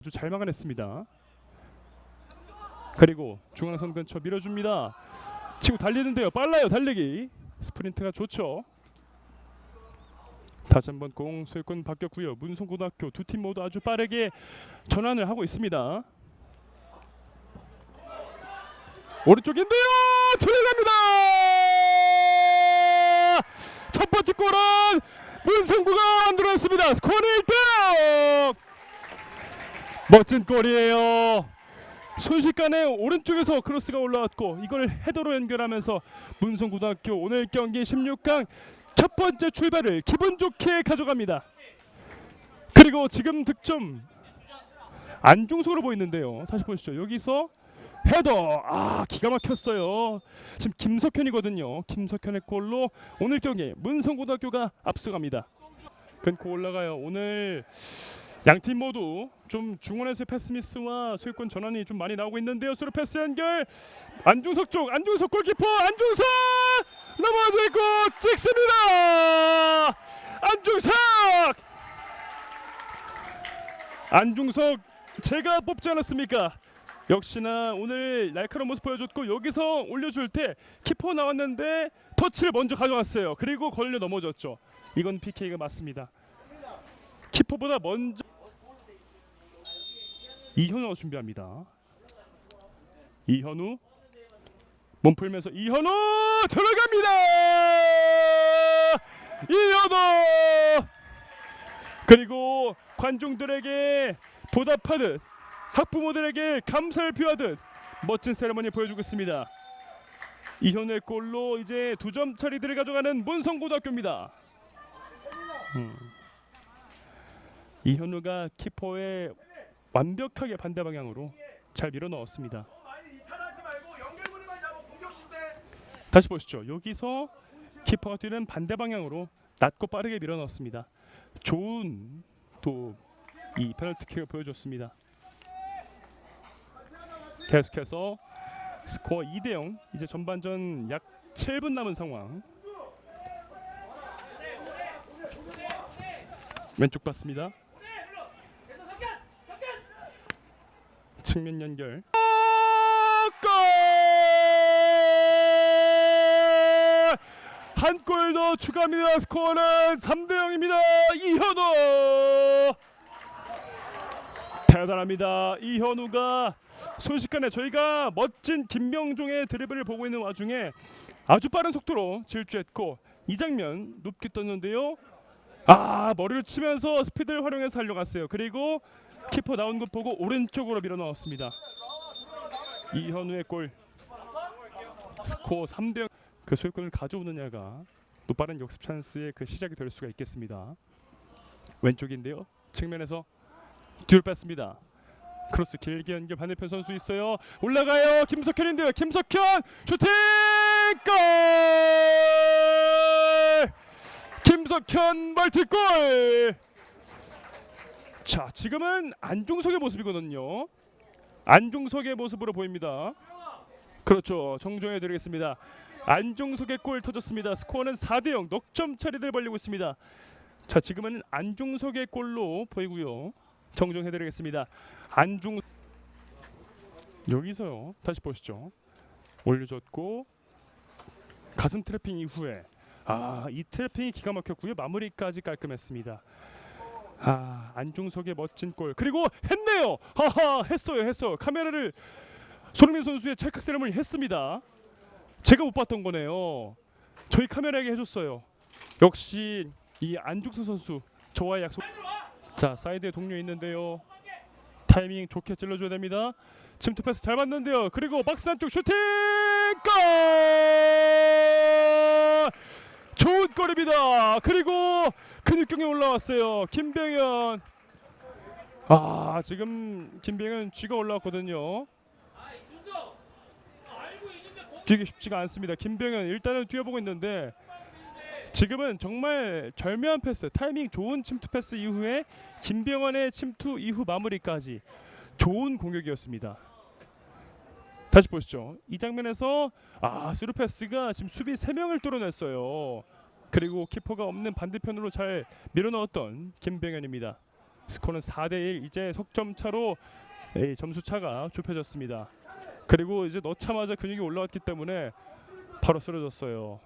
아주 잘 막아냈습니다. 그리고 중앙선 근처 밀어줍니다. 치고 달리는데요. 빨라요 달리기. 스프린트가 좋죠. 다시 한번 공 소유권 바뀌었고요. 문성고등학교 두 팀 모두 아주 빠르게 전환을 하고 있습니다. 오른쪽인데요. 들어갑니다. 첫 번째 골은 문성구가 만들었습니다. 스코어는 1등. 멋진 골이에요. 순식간에 오른쪽에서 크로스가 올라왔고 이걸 헤더로 연결하면서 문성고등학교 오늘 경기 16강 첫 번째 출발을 기분 좋게 가져갑니다. 그리고 지금 득점 안중석으로 보이는데요. 다시 보시죠. 여기서 헤더 아 기가 막혔어요. 지금 김석현이거든요. 김석현의 골로 오늘 경기 문성고등학교가 앞서갑니다. 끊고 올라가요. 오늘 양팀 모두 좀 중원에서 패스미스와 소유권 전환이 좀 많이 나오고 있는데요. 수루 패스 연결 안중석 쪽 안중석 골키퍼 안중석 넘어져 있고 찍습니다. 안중석 안중석 제가 뽑지 않았습니까? 역시나 오늘 날카로운 모습 보여줬고 여기서 올려줄 때 키퍼 나왔는데 터치를 먼저 가져갔어요. 그리고 걸려 넘어졌죠. 이건 PK가 맞습니다. 키퍼보다 먼저 이현우가 준비합니다. 이현우 몸 풀면서 이현우 들어갑니다. 이현우 그리고 관중들에게 보답하듯 학부모들에게 감사를 표하듯 멋진 세레머니 보여주고 있습니다. 이현우의 골로 이제 두 점 차리들을 가져가는 문성고등학교입니다. 음. 이현우가 키퍼에 완벽하게 반대 방향으로 잘 밀어 넣었습니다. 다시 보시죠. 여기서 키퍼가 뛰는 반대 방향으로 낮고 빠르게 밀어 넣었습니다. 좋은 또 이 페널티킥을 보여줬습니다. 계속해서 스코어 2대 0. 이제 전반전 약 7분 남은 상황. 왼쪽 봤습니다. 측면 연결. 골! 한 골 더 추가합니다. 스코어는 3대 0입니다. 이현우 대단합니다. 이현우가 순식간에 저희가 멋진 김명종의 드리블을 보고 있는 와중에 아주 빠른 속도로 질주했고 이 장면 높게 떴는데요. 아 머리를 치면서 스피드를 활용해서 달려갔어요. 그리고 키퍼 나온 것 보고 오른쪽으로 밀어 넣었습니다. 이현우의 골 스코어 3대 0. 그 소유권을 가져오느냐가 또 빠른 역습 찬스의 그 시작이 될 수가 있겠습니다. 왼쪽인데요. 측면에서 뒤로 뺐습니다. 크로스 길게 연결 반대편 선수 있어요. 올라가요. 김석현인데요. 김석현 슈팅 골! 김석현 멀티골! 자, 지금은 안중석의 모습이거든요. 안중석의 모습으로 보입니다. 그렇죠. 정정해 드리겠습니다. 안중석의 골 터졌습니다. 스코어는 4대 0. 넉점 차리들 벌리고 있습니다. 자, 지금은 안중석의 골로 보이고요. 정정해 드리겠습니다. 안중 여기서요. 다시 보시죠. 올려줬고 가슴 트래핑 이후에 아, 이 트래핑이 기가 막혔고요. 마무리까지 깔끔했습니다. 아, 안중석의 멋진 골. 그리고 했네요. 하하, 했어요. 했어요. 카메라를 손흥민 선수의 찰칵 세레머니 했습니다. 제가 못 봤던 거네요. 저희 카메라에게 해줬어요. 역시 이 안중석 선수 저와의 약속. 자 사이드에 동료 있는데요. 타이밍 좋게 찔러줘야 됩니다. 침투 패스 잘 맞는데요. 그리고 박스 안쪽 슈팅 골! 골입니다. 그리고 근육경에 올라왔어요. 김병현. 아 지금 김병현 쥐가 올라왔거든요. 뛰기 쉽지가 않습니다. 김병현 일단은 뛰어보고 있는데 지금은 정말 절묘한 패스, 타이밍 좋은 침투 패스 이후에 김병헌의 침투 이후 마무리까지 좋은 공격이었습니다. 다시 보시죠. 이 장면에서 아 스루 패스가 지금 수비 3명을 뚫어냈어요. 그리고 키퍼가 없는 반대편으로 잘 밀어넣었던 김병현입니다. 스코어는 4대1 이제 석점 차로 이 점수 차가 좁혀졌습니다. 그리고 이제 넣자마자 근육이 올라왔기 때문에 바로 쓰러졌어요.